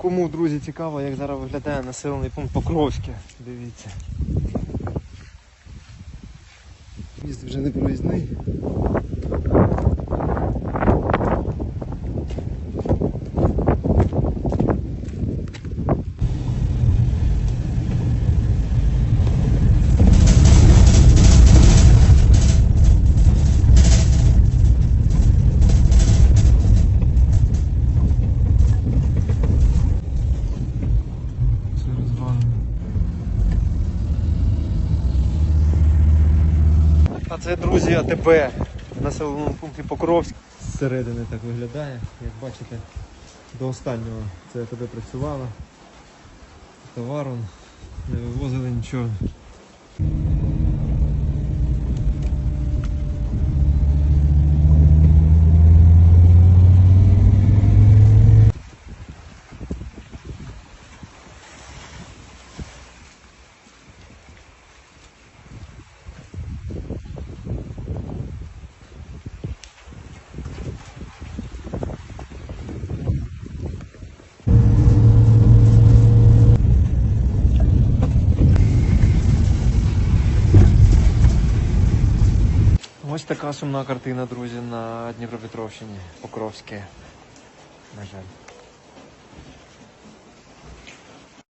Кому, друзі, цікаво, як зараз виглядає населений пункт Покровське, дивіться. Міст вже не проїзний. Це, друзі, АТБ в населеному пункті Покровськ. Зсередини так виглядає. Як бачите, до останнього це АТБ працювало. Товаром не вивозили нічого. Ось така сумна картина, друзі, на Дніпропетровщині. Покровське. На жаль.